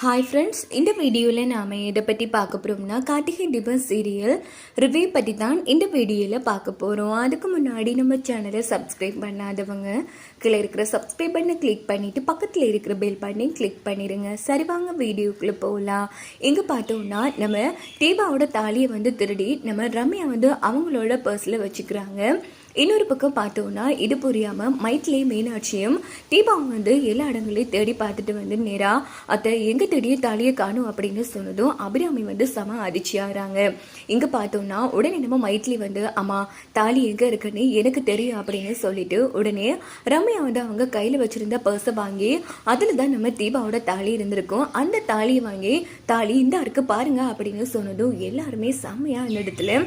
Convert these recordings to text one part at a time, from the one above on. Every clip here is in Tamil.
ஹாய் ஃப்ரெண்ட்ஸ் இந்த வீடியோவில் நாம் எதை பற்றி பார்க்க போகிறோம்னா கார்த்திகை டிபன் சீரியல் ரிவ்யூ பற்றி தான் இந்த வீடியோவில் பார்க்க போகிறோம் அதுக்கு முன்னாடி நம்ம சேனலை சப்ஸ்கிரைப் பண்ணாதவங்க கீழே இருக்கிற சப்ஸ்கிரைப் பண்ணை கிளிக் பண்ணிவிட்டு பக்கத்தில் இருக்கிற பெல் பண்ணி கிளிக் பண்ணிடுங்க. சரி வாங்க வீடியோக்குள்ளே போகலாம் எங்கே பார்த்தோம்னா நம்ம தீபாவோட தாலியை வந்து திருடி நம்ம ரம்யா வந்து அவங்களோட பர்ஸில் வச்சுக்கிறாங்க. இன்னொரு பக்கம் பார்த்தோம்னா இது புரியாமல் மைத்லி மீனாட்சியும் தீபாவும் வந்து எல்லா இடங்களையும் தேடி பார்த்துட்டு வந்து நேராக அத்தை எங்கே தேடிய தாலியை காணும் அப்படின்னு சொன்னதும் அபிராமி வந்து செம அதிர்ச்சியாகிறாங்க. இங்கே பார்த்தோம்னா உடனே நம்ம மைத்லி வந்து அம்மா தாலி எங்கே இருக்குன்னு எனக்கு தெரியும் அப்படின்னு சொல்லிட்டு உடனே ரம்யா வந்து அவங்க கையில் வச்சுருந்த பர்ஸை வாங்கி அதில் தான் நம்ம தீபாவோட தாலி இருந்திருக்கும். அந்த தாலியை வாங்கி தாலி இந்த இருக்கு பாருங்க அப்படின்னு சொன்னதும் எல்லாருமே செம்மையாக அந்த இடத்துல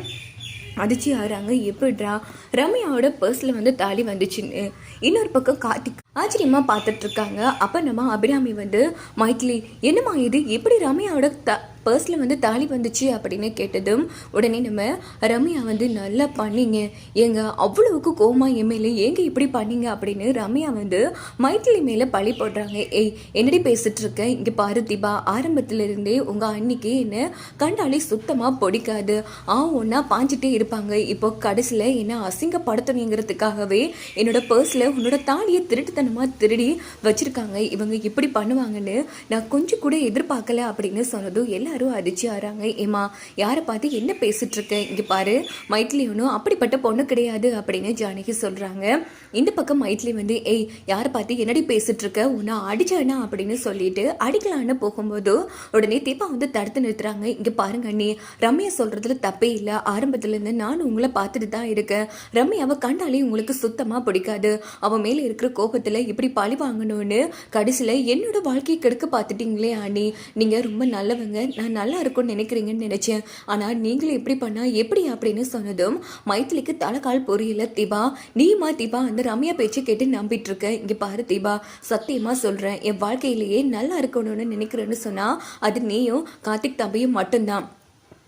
அதிர்ச்சி ஆறாங்க. எப்படிடா ரம்யாவோட பர்ஸில் வந்து தாலி வந்துச்சுன்னு. இன்னொரு பக்கம் கார்த்திக் ஆச்சரியமாக பார்த்துட்டு இருக்காங்க அப்போ நம்ம அபிராமி வந்து மைத்லி என்னம்மா இது? எப்படி ரம்யாவோட த பர்ஸில் வந்து தாலி வந்துச்சு? அப்படின்னு கேட்டதும் உடனே நம்ம ரம்யா வந்து நல்லா பண்ணீங்க. ஏங்க அவ்வளவுக்கு கோமா எம்எல்ஏ ஏங்க இப்படி பண்ணீங்க? அப்படின்னு ரம்யா வந்து மைத்திலி மேலே பழி போடுறாங்க. ஏய் என்னடி பேசிட்டு இருக்க இங்கே பாரு தீபா ஆரம்பத்துல இருந்தே உங்கள் அன்னைக்கு என்ன கண்டாலே சுத்தமாக பிடிக்காது. ஆ ஒன்றா பாஞ்சிட்டே இருப்பாங்க. இப்போ கடைசியில் என்ன அசிங்கப்படுத்தணுங்கிறதுக்காகவே என்னோட பர்ஸில் உன்னோட தாலியை திருட்டு திருட்டுத்தனமாக திருடி வச்சுருக்காங்க. இவங்க இப்படி பண்ணுவாங்கன்னு நான் கொஞ்சம் கூட எதிர்பார்க்கல அப்படின்னு சொன்னதும் எல்லாரும் அதிர்ச்சி ஆறாங்க. ஏமா யாரை பார்த்து என்ன பேசிகிட்ருக்கேன் இங்கே பாரு மைத்லி ஒன்றும் அப்படிப்பட்ட பொண்ணு கிடையாது அப்படின்னு ஜானகி சொல்கிறாங்க இந்த பக்கம் மைத்லி வந்து ஏய் யாரை பார்த்து என்னடி பேசிகிட்ருக்க உன்னை அடிச்சானா? அப்படின்னு சொல்லிட்டு அடிக்கலான்னு போகும்போது உடனே தீபா வந்து தடுத்து நிறுத்துறாங்க. இங்கே பாருங்க அண்ணி ரம்யா சொல்கிறதுல தப்பே இல்லை. ஆரம்பத்துலேருந்து நானும் நான் உங்களை பார்த்துட்டு தான் இருக்கேன். ரம்யாவை கண்டாலே உங்களுக்கு சுத்தமாக பிடிக்காது. அவன் மேலே இருக்கிற கோபத்தை கோபத்தில் இப்படி பழி வாங்கணும்னு கடைசியில் என்னோட வாழ்க்கையை கெடுக்க பார்த்துட்டீங்களே ஆனி நீங்கள் ரொம்ப நல்லவங்க. நான் நல்லா இருக்கும்னு நினைக்கிறீங்கன்னு நினச்சேன். ஆனால் நீங்களும் இப்படி பண்ணால் எப்படி அப்படின்னு சொன்னதும் மைத்திலிக்கு தலைக்கால் புரியல தீபா. நீமா தீபா? அந்த ரம்யா பேச்சு கேட்டு நம்பிட்டு இருக்க இங்கே பாரு தீபா சத்தியமாக சொல்கிறேன் என் வாழ்க்கையிலேயே நல்லா இருக்கணும்னு நினைக்கிறேன்னு சொன்னால் அது நீயும் கார்த்திக் தம்பியும் மட்டும்தான்.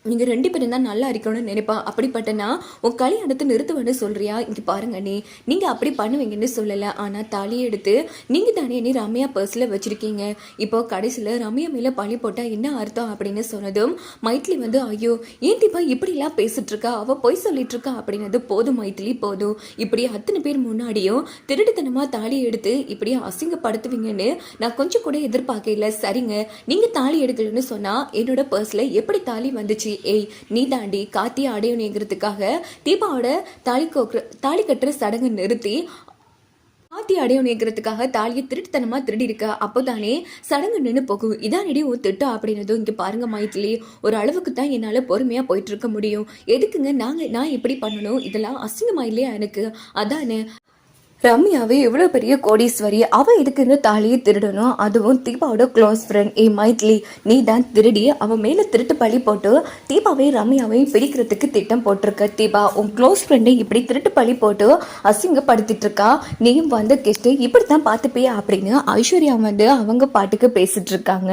நீங்கள் ரெண்டு பேரும் தான் நல்லா இருக்கணும்னு நினைப்பா. அப்படிப்பட்டனா உன் கல்யாணத்தை நிறுத்துவேன்னு சொல்கிறியா இங்கே பாருங்க நீ நீங்கள் அப்படி பண்ணுவீங்கன்னு சொல்லலை. ஆனால் தாலியை எடுத்து நீங்கள் தானே நீ ரம்யா பர்ஸில் வச்சுருக்கீங்க. இப்போ கடைசியில் ரம்யா மேலே பழி போட்டால் என்ன அர்த்தம் அப்படின்னு சொன்னதும் மைத்லி வந்து ஐயோ ஏன் இப்படிலாம் பேசிட்டு இருக்கா அவள் பொய் சொல்லிட்டு இருக்கா அப்படின்னது போதும் மைத்லி போதும். இப்படி அத்தனை பேர் முன்னாடியும் திருடுத்தனமாக தாலி எடுத்து இப்படி அசிங்கப்படுத்துவீங்கன்னு நான் கொஞ்சம் கூட எதிர்பார்க்கல. சரிங்க நீங்கள் தாலி எடுக்கலன்னு சொன்னால் என்னோட பர்ஸில் எப்படி தாலி வந்துச்சு? ஏய் நீ தாண்டி காத்தி அடையணுங்கிறதுக்காக தீபாவோட தாலி கோக்குற தாலி கட்டுற சடங்கு நிறுத்தி ஆத்தி அடையணுங்கிறதுக்காக தாலியை திருட்டுத்தனமா திருடி இருக்க அப்போதானே சடங்கு நின்று போகும். இதானடி உன் திட்டம் அப்படின்னதும் இங்கே பாருங்க மாயத்திலே ஒரு அளவுக்கு தான் என்னால் பொறுமையாக போயிட்டு இருக்க முடியும். எதுக்குங்க நாங்கள் நான் இப்படி பண்ணணும்? இதெல்லாம் அசிங்கமா இல்லையா எனக்கு? அதானே ரம்யாவே இவ்வளோ பெரிய கோடீஸ்வரி அவள் எதுக்குன்னு தாலியை திருடணும்? அதுவும் தீபாவோட க்ளோஸ் ஃப்ரெண்ட் ஏ மைத்லி நீ தான் திருடி அவன் மேலே திருட்டு பழி போட்டு தீபாவை ரம்யாவையும் பிரிக்கிறதுக்கு திட்டம் போட்டிருக்க. தீபா உன் க்ளோஸ் ஃப்ரெண்டை இப்படி திருட்டு பழி போட்டு அசிங்கப்படுத்திட்டு இருக்கா? நீயும் வந்து கெஸ்ட்டு இப்படி தான் பார்த்துப்பியா அப்படின்னு ஐஸ்வர்யா வந்து அவங்க பாட்டுக்கு பேசிட்டு இருக்காங்க.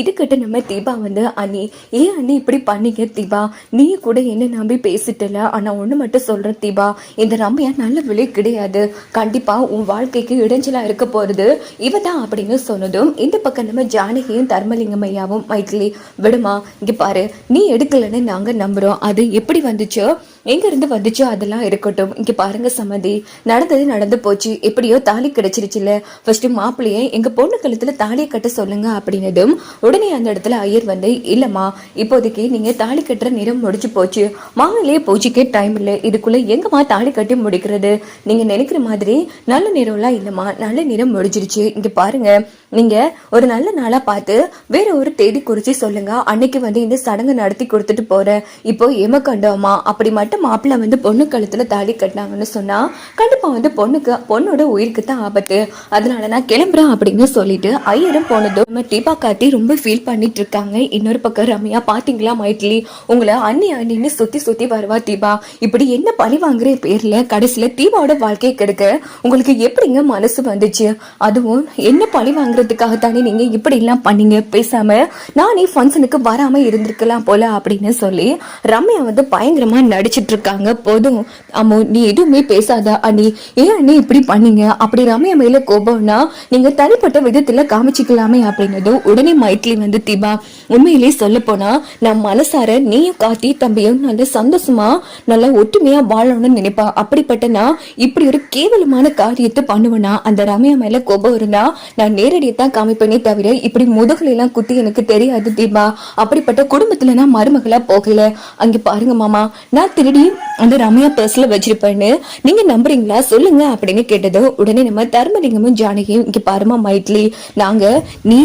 இதுக்கிட்ட நம்ம தீபா வந்து அண்ணி ஏன் அண்ணி இப்படி பண்ணீங்க தீபா? நீ கூட என்ன நம்பி பேசிட்டல? ஆனால் ஒன்று மட்டும் சொல்கிறேன் தீபா இந்த ரம்யா நல்ல விலை கிடையாது. கண்டிப்பாக உன் வாழ்க்கைக்கு இடைஞ்சலாக இருக்க போகிறது இவ தான் அப்படின்னு சொன்னதும் இந்த பக்கம் நம்ம ஜானகியும் தர்மலிங்கம் ஐயாவும் மைத்திலி விடுமா இங்கே பாரு நீ எடுக்கலைன்னு நாங்கள் நம்புகிறோம் அது எப்படி வந்துச்சோ? எங்க இருந்து வந்துச்சோ அதெல்லாம் இருக்கட்டும். இங்க பாருங்க சம்மதி நடந்தது நடந்து போச்சு. எப்படியோ தாலி கிடைச்சிருச்சுல ஃபர்ஸ்ட் மாப்பிள்ளையை எங்க பொண்ணு கழுத்தில் தாலியை கட்ட சொல்லுங்க அப்படின்னதும் உடனே அந்த இடத்துல ஐயர் வந்து இல்லைம்மா இப்போதைக்கு நீங்க தாலி கட்டுற நிறம் முடிச்சு போச்சு. மாங்கலையே போச்சுக்கே டைம் இல்லை. இதுக்குள்ளே எங்கம்மா தாலி கட்டி முடிக்கிறது? நீங்க நினைக்கிற மாதிரி நல்ல நிறம்லாம் இல்லைம்மா. நல்ல நிறம் முடிஞ்சிருச்சு. இங்க பாருங்க. நீங்க ஒரு நல்ல நாளா பார்த்து வேற ஒரு தேதி குறித்து சொல்லுங்க. அன்னைக்கு வந்து இந்த சடங்கு நடத்தி கொடுத்துட்டு போகிறேன் இப்போ எம கண்டோமா? அப்படி மட்டும் மாப்பிள்ளை வந்து பொண்ணு கழுத்துல தாலி கட்டினாங்கன்னு சொன்னா கண்டிப்பா வந்து பொண்ணுக்கு பொண்ணோட உயிருக்கு தான் ஆபத்து. அதனால நான் கிளம்புறேன் அப்படின்னு சொல்லிட்டு ஐயரும் போனதும் நம்ம தீபா காட்டி ரொம்ப ஃபீல் பண்ணிட்டு இருக்காங்க. இன்னொரு பக்கம் ரம்யா பாத்தீங்களா மைட்லி உங்களை அண்ணி அண்ணின்னு சுத்தி சுத்தி வருவா தீபா. இப்படி என்ன பழி வாங்குற பேர்ல கடைசியில தீபாவோட வாழ்க்கையை கெடுக்க உங்களுக்கு எப்படிங்க மனசு வந்துச்சு? அதுவும் என்ன பழி வாங்குறதுக்காக தானே நீங்க இப்படி எல்லாம் பண்ணீங்க? பேசாம நானே ஃபங்க்ஷனுக்கு வராம இருந்திருக்கலாம் போல அப்படின்னு சொல்லி ரம்யா வந்து பயங்கரமா நடிச்சு வச்சிட்டு இருக்காங்க போதும். அம்மோ நீ எதுவுமே பேசாத அண்ணி. ஏன் அண்ணி இப்படி பண்ணீங்க? அப்படி ரம்யா மேல கோபம்னா நீங்க தனிப்பட்ட விதத்துல காமிச்சிக்கலாமே அப்படின்னதும் உடனே மைட்லி வந்து தீபா உண்மையிலேயே சொல்ல போனா நான் மனசார நீயும் காத்தி தம்பியும் நல்ல சந்தோஷமா நல்லா ஒற்றுமையா வாழணும்னு நினைப்பா. அப்படிப்பட்ட நான் இப்படி ஒரு கேவலமான காரியத்தை பண்ணுவேனா? அந்த ரம்யா மேல கோபம் இருந்தா நான் நேரடியா தான் காமிப்பேனே தவிர இப்படி முதுகுல எல்லாம் குத்தி எனக்கு தெரியாது தீபா. அப்படிப்பட்ட குடும்பத்துல நான் மருமகளா போகல. அங்க பாருங்க மாமா நான் திருடி அந்த ரம்யா பர்ஸ்ல வச்சிருப்பேன்னு. நீங்க நம்புறீங்களா? சொல்லுங்க அப்படின்னு கேட்டதும் உடனே நம்ம தர்மலிங்கமும் ஜானகியும் இங்க பாருமா மைட்லி நாங்க நீ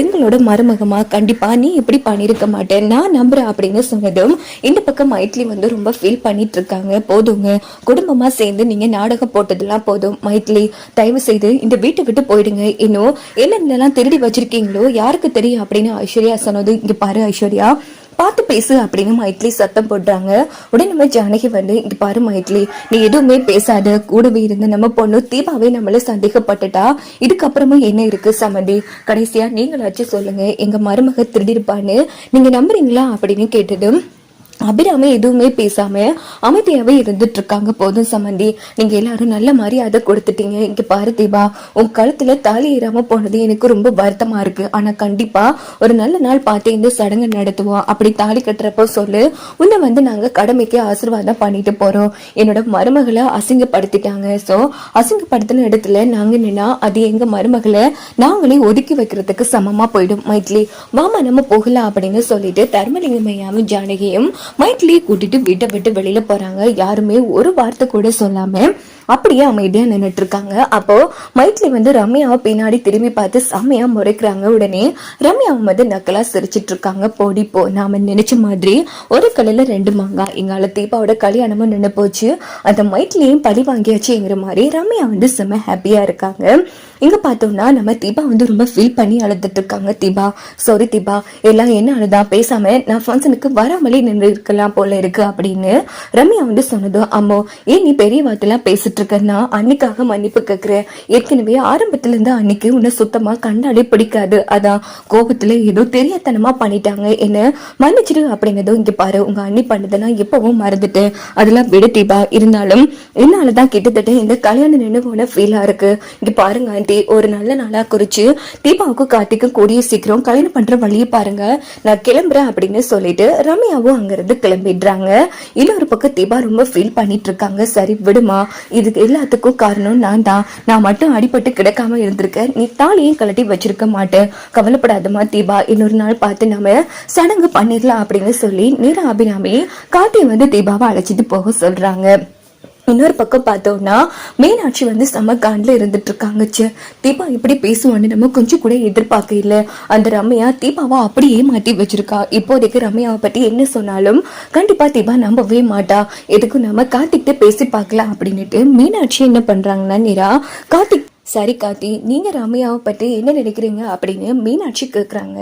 எங்களோட மருமகமா? கண்டிப்பா நீ இப்படி பண்ணிருக்க மாட்டேன் நான் நம்புறேன் அப்படின்னு சொன்னதும் இந்த பக்கம் மைட்லி வந்து ரொம்ப ஃபீல் பண்ணிட்டு இருக்காங்க போதுங்க. குடும்பமா சேர்ந்து நீங்க நாடகம் போட்டதெல்லாம் போதும். மைட்லி தயவு செய்து இந்த வீட்டை விட்டு போயிடுங்க. இன்னும் என்னென்னலாம் திருடி வச்சிருக்கீங்களோ யாருக்கு தெரியும் அப்படின்னு ஐஸ்வர்யா சொன்னது இங்க பாரு ஐஸ்வர்யா. பார்த்து பேசு அப்படின்னு மைட்லி சத்தம் போடுறாங்க உடனே நம்ம ஜானகி வந்து இங்க பாரு மைட்லி நீ எதுவுமே பேசாத. கூடவே இருந்த நம்ம பொண்ணு தீபாவே நம்மள சந்தேகப்பட்டுட்டா. இதுக்கப்புறமும் என்ன இருக்கு சமந்தி? கடைசியா நீங்களாச்சும் சொல்லுங்க. எங்க மருமக திருடிருப்பான்னு. நீங்க நம்புறீங்களா? அப்படின்னு கேட்டதும் அபிராமி எதுவுமே பேசாம அமைதியாவே இருந்துட்டு இருக்காங்க போதும் சம்மந்தி நீங்க எல்லாரும் நல்ல மரியாதை கொடுத்துட்டீங்க. இங்க பாரு தீபா உன் கழுத்துல தாலி ஏறாம போனது எனக்கு ரொம்ப வருத்தமா இருக்கு. ஆனா கண்டிப்பா ஒரு நல்ல நாள் பார்த்து இந்த சடங்கு நடத்துவோம். அப்படி தாலி கட்டுறப்போ சொல்லு உன்னை வந்து நாங்க கடமைக்கு ஆசீர்வாதம் பண்ணிட்டு போறோம். என்னோட மருமகளை அசிங்கப்படுத்திட்டாங்க. சோ அசிங்கப்படுத்தின இடத்துல நாங்க நின்னா அது எங்க மருமகளை நாங்களே ஒதுக்கி வைக்கிறதுக்கு சமமா போயிடும். மைட்லி வாமா நம்ம போகலாம் அப்படின்னு சொல்லிட்டு தர்மலிங்கமையாவும் ஜானகியும் மைட்லியை கூட்டிட்டு வீட்டை விட்டு வெளியில போறாங்க. யாருமே ஒரு வார்த்தை கூட சொல்லாம அப்படியே அமைதியாக நின்றுட்டு இருக்காங்க அப்போ மைட்லி வந்து ரம்யாவை பின்னாடி திரும்பி பார்த்து செம்மையா முறைக்கிறாங்க உடனே. ரம்யாவும் வந்து நக்கலா சிரிச்சிட்டு இருக்காங்க போடி போ நாம நினைச்ச மாதிரி ஒரு கல்லுல ரெண்டு மாங்கா எங்கால தீபாவோட கல்யாணமும் நின்று போச்சு. அந்த மைட்லியும் பழி வாங்கியாச்சுங்கிற மாதிரி ரம்யா வந்து செம்ம ஹாப்பியா இருக்காங்க. இங்க பார்த்தோம்னா நம்ம தீபா வந்து ரொம்ப ஃபீல் பண்ணி அழுதுட்டு இருக்காங்க தீபா சாரி தீபா எல்லாம் என்ன அழுதா பேசாம நான் ஃபங்க்ஷனுக்கு வராமலே நின்று இருக்கலாம் போல இருக்கு அப்படின்னு ரம்யா வந்து சொன்னதும் அம்மோ ஏன் நீ பெரிய வார்த்தைலாம் பேசிட்டு நான் அன்னைக்காக மன்னிப்பு கேக்குறேன். ஏற்கனவே ஆரம்பத்துல இருந்து அன்னைக்கு உன்னை சுத்தமா கண்ணாடி பிடிக்காது. அதான் கோபத்துல ஏதோ தெரியத்தனமா பண்ணிட்டாங்க. என்ன மன்னிச்சிடு அப்படிங்கிறதும் இங்க பாரு உங்க அண்ணி பண்ணதெல்லாம் எப்பவும் மறந்துட்டு அதெல்லாம் விடு தீபா. இருந்தாலும் என்னாலதான் கிட்டத்தட்ட இந்த கல்யாண நின்று ஃபீலா இருக்கு. இங்க பாருங்க ஆண்டி. ஒரு நல்ல நாளா குறிச்சு தீபாவுக்கும் கார்த்திக்கும் கூடிய சீக்கிரம் கல்யாணம் பண்ற வழியை பாருங்க. நான் கிளம்புறேன் அப்படின்னு சொல்லிட்டு ரம்யாவும் அங்கிருந்து கிளம்பிடுறாங்க. இன்னொரு பக்கம் தீபா ரொம்ப ஃபீல் பண்ணிட்டு இருக்காங்க சரி விடுமா. இதுக்கு எல்லாத்துக்கும் காரணம் நான் தான் நான் மட்டும் அடிபட்டு கிடக்காம இருந்திருக்கேன். நீ தாலியும் கழட்டி வச்சிருக்க மாட்டேன் கவலைப்படாதம்மா தீபா இன்னொரு நாள் பார்த்து நாம சடங்கு பண்ணிடலாம் அப்படின்னு சொல்லி நிற அபிராமி கார்த்தி வந்து தீபாவை அழைச்சிட்டு போக சொல்றாங்க. இன்னொரு பக்கம் பார்த்தோம்னா மீனாட்சி வந்து செம காண்டில் இருந்துட்டு இருக்காங்க தீபா இப்படி பேசுவான்னு நம்ம கொஞ்சம் கூட எதிர்பார்க்க இல்லை. அந்த ரம்யா தீபாவை அப்படியே மாட்டி வச்சிருக்கா. இப்போதைக்கு ரம்யாவை பற்றி என்ன சொன்னாலும் கண்டிப்பா தீபா நம்பவே மாட்டா. எதுக்கும் நம்ம கார்த்திக்கிட்ட பேசி பார்க்கலாம் அப்படின்னுட்டு மீனாட்சி என்ன பண்றாங்கன்னா நிரா கார்த்திக் சரி காத்தி நீங்கள் ரம்யாவை பற்றி என்ன நினைக்கிறீங்க அப்படின்னு மீனாட்சி கேட்குறாங்க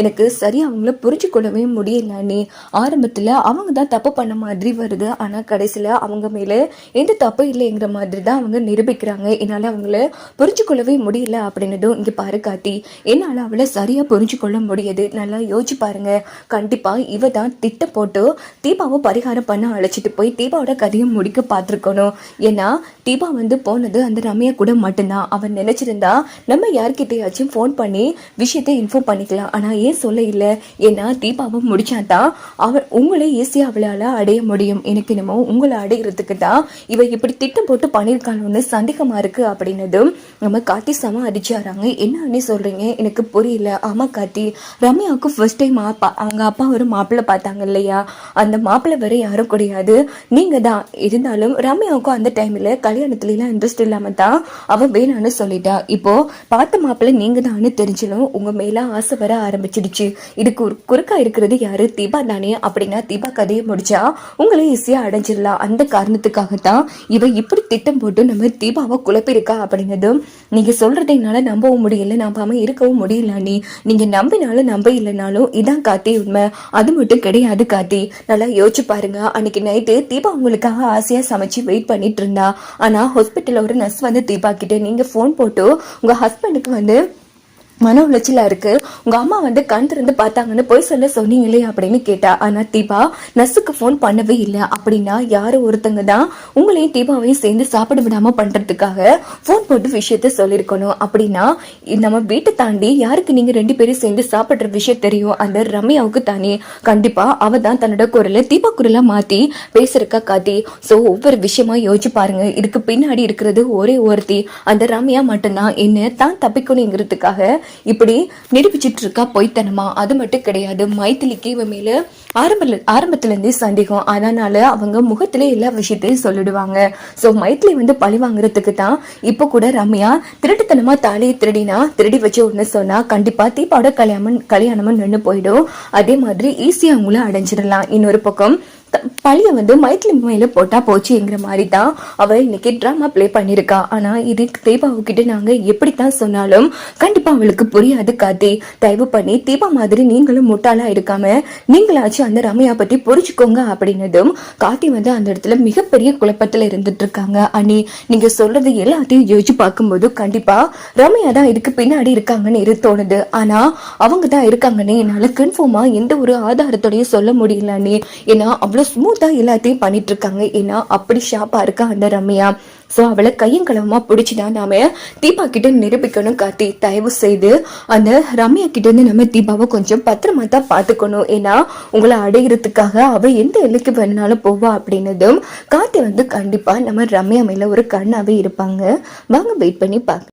எனக்கு சரியாக அவங்கள புரிஞ்சு கொள்ளவே முடியல நீ ஆரம்பத்தில் அவங்க தான் தப்பு பண்ண மாதிரி வருது. ஆனால் கடைசியில் அவங்க மேலே எந்த தப்பு இல்லைங்கிற மாதிரி தான் அவங்க நிரூபிக்கிறாங்க. என்னால் அவங்கள புரிஞ்சு கொள்ளவே முடியல அப்படின்னதும் இங்கே பாரு காத்தி என்னால் அவளை சரியாக புரிஞ்சு கொள்ள முடியுது. நல்லா யோசிச்சு பாருங்க. கண்டிப்பாக இவ தான் திட்டம் போட்டு தீபாவை பரிகாரம் பண்ண அழைச்சிட்டு போய் தீபாவோட கதையை முடிக்க பார்த்துருக்கணும். ஏன்னா தீபா வந்து போனது அந்த ரம்யா கூட மட்டும்தான். அவன் நினைச்சிருந்தா நம்ம யார்கிட்டயாச்சும் ஃபோன் பண்ணி விஷயத்தை இன்ஃபார்ம் பண்ணிக்கலாம். ஆனால் ஏன் சொல்ல இல்லை? ஏன்னா தீபாவை முடிச்சாதான் அவள் உங்களை ஈஸியாக அவளால் அடைய முடியும். எனக்கு என்னமோ உங்களை அடைகிறதுக்கு தான் இவ இப்படி திட்டம் போட்டு பண்ணியிருக்காளோன்னு சந்தேகமாக இருக்கு அப்படின்னதும் நம்ம கார்த்தி சம அடிச்சாராங்க. என்ன அண்ணி சொல்கிறீங்க எனக்கு புரியல. ஆமா கார்த்தி ரம்யாவுக்கு ஃபர்ஸ்ட் டைம் அப்பா அவங்க அப்பா ஒரு மாப்பிள்ளை பார்த்தாங்க இல்லையா? அந்த மாப்பிள்ளை வரை யாரும் கிடையாது. நீங்கள் தான். இருந்தாலும் ரம்யாவுக்கும் அந்த டைமில் கல்யாணத்துலலாம் இன்ட்ரெஸ்ட் இல்லாமல் தான் வேணும் வேணான்னு சொல்லிட்டா. இப்போ பார்த்த மாப்பிள்ளை நீங்க தான்னு தெரிஞ்சிடும் உங்க மேல ஆசை வர ஆரம்பிச்சிடுச்சு. இதுக்கு ஒரு குறுக்கா இருக்கிறது யாரு? தீபா தானே? அப்படின்னா தீபா கதையை முடிச்சா உங்களை ஈஸியா அடைஞ்சிடலாம். அந்த காரணத்துக்காகத்தான் இவ இப்படி திட்டம் போட்டு நம்ம தீபாவை குழப்பிருக்கா அப்படிங்கிறதும் நீங்க சொல்றதை என்னால நம்பவும் முடியல. நம்பாம இருக்கவும் முடியல நீ நீங்க நம்பினாலும் நம்ப இல்லைனாலும் இதான் காத்தி உண்மை. அது மட்டும் கிடையாது காத்தி நல்லா யோசிச்சு பாருங்க. அன்னைக்கு நைட்டு தீபா உங்களுக்காக ஆசையா சமைச்சு வெயிட் பண்ணிட்டு இருந்தா. ஆனா ஹாஸ்பிட்டல்ல ஒரு நர்ஸ் வந்து தீபா கிட்ட நீங்க ஃபோன் போட்டு உங்கள் ஹஸ்பண்டுக்கு வந்து மன உளைச்சலா இருக்கு. உங்க அம்மா வந்து கண் திறந்து பார்த்தாங்கன்னு போய் சொல்ல சொன்னீங்களே அப்படின்னு கேட்டா ஆனா தீபா நர்ஸுக்கு ஃபோன் பண்ணவே இல்லை. அப்படின்னா யாரோ ஒருத்தங்க தான் உங்களையும் தீபாவையும் சேர்ந்து சாப்பிட விடாம பண்றதுக்காக ஃபோன் போட்டு விஷயத்த சொல்லியிருக்கணும் அப்படின்னா நம்ம வீட்டை தாண்டி யாருக்கு நீங்க ரெண்டு பேரும் சேர்ந்து சாப்பிடுற விஷயம் தெரியும்? அந்த ரம்யாவுக்கு தானே. கண்டிப்பா அவ தான் தன்னோட குரலை தீபா குரலா மாத்தி பேசுறக்கா காத்தி சோ ஒவ்வொரு விஷயமா யோசிச்சு பாருங்க. இதுக்கு பின்னாடி இருக்கிறது ஒரே ஒருத்தி. அந்த ரம்யா மட்டும்தான். என்ன தான் தப்பிக்கணுங்கிறதுக்காக இப்படி நிரூபிச்சிட்டு இருக்கா பொய்த்தனமா? அது மட்டும் கிடையாது. மைத்திலிக்கு இவன் மேல ஆரம்ப ஆரம்பத்துல இருந்தே சந்தேகம். அதனால அவங்க முகத்துல எல்லா விஷயத்தையும் சொல்லிடுவாங்க. சோ மைத்திலி வந்து பழி வாங்குறதுக்கு தான் இப்போ கூட ரம்யா திருட்டுத்தனமா தாலியை திருடினா திருடி வச்சு ஒன்று சொன்னா கண்டிப்பா தீபாவோட கல்யாணம் கல்யாணமும் நின்று போயிடும். அதே மாதிரி ஈஸியாக அவங்கள அடைஞ்சிடலாம். இன்னொரு பக்கம் பழியை வந்து மைத்திலி மேலே போட்டால் போச்சுங்கிற மாதிரி தான் அவள் இன்னைக்கு ட்ராமா ப்ளே பண்ணியிருக்கா ஆனால் இது தீபாவுக்கிட்ட எப்படி தான் சொன்னாலும் கண்டிப்பாக அவளுக்கு புரியாது காத்தி தயவு பண்ணி தீபா மாதிரி நீங்களும் முட்டாளா இருக்காம நீங்களாச்சும் அந்த ரம்யா பற்றி புரிஞ்சுக்கோங்க அப்படின்னதும் காத்தி வந்து அந்த இடத்துல மிகப்பெரிய குழப்பத்தில் இருந்துட்டு இருக்காங்க. அனி நீங்கள் சொல்றது எல்லாத்தையும் யோசிச்சு பார்க்கும்போது கண்டிப்பாக ரம்யா தான் இதுக்கு பின்னாடி இருக்காங்கன்னு இரு தோணுது. ஆனால் அவங்க தான் இருக்காங்கன்னு என்னால் கன்ஃபார்மாக எந்த ஒரு ஆதாரத்தோடையும் சொல்ல முடியல அண்ணி ஏன்னா அவ்வளோ ஸ்மூத்தாக எல்லாத்தையும் பண்ணிட்டு இருக்காங்க ஏன்னா அப்படி ஷாப்பாக இருக்கா அந்த ரம்யா? ஸோ அவளை கையும் பிடிச்சி தான் நாம தீபா கிட்ட நிரூபிக்கணும் காத்தி தயவு செய்து அந்த ரம்யா கிட்டேருந்து நம்ம தீபாவை கொஞ்சம் பத்திரமா தான் பார்த்துக்கணும். ஏன்னா உங்களை அடையிறதுக்காக அவள் எந்த எல்லைக்கு வேணுனாலும் போவா அப்படின்னதும் காத்தி வந்து கண்டிப்பாக நம்ம ரம்யா மேலே ஒரு கண்ணாகவே இருப்பாங்க. வாங்க வெயிட் பண்ணி பார்க்க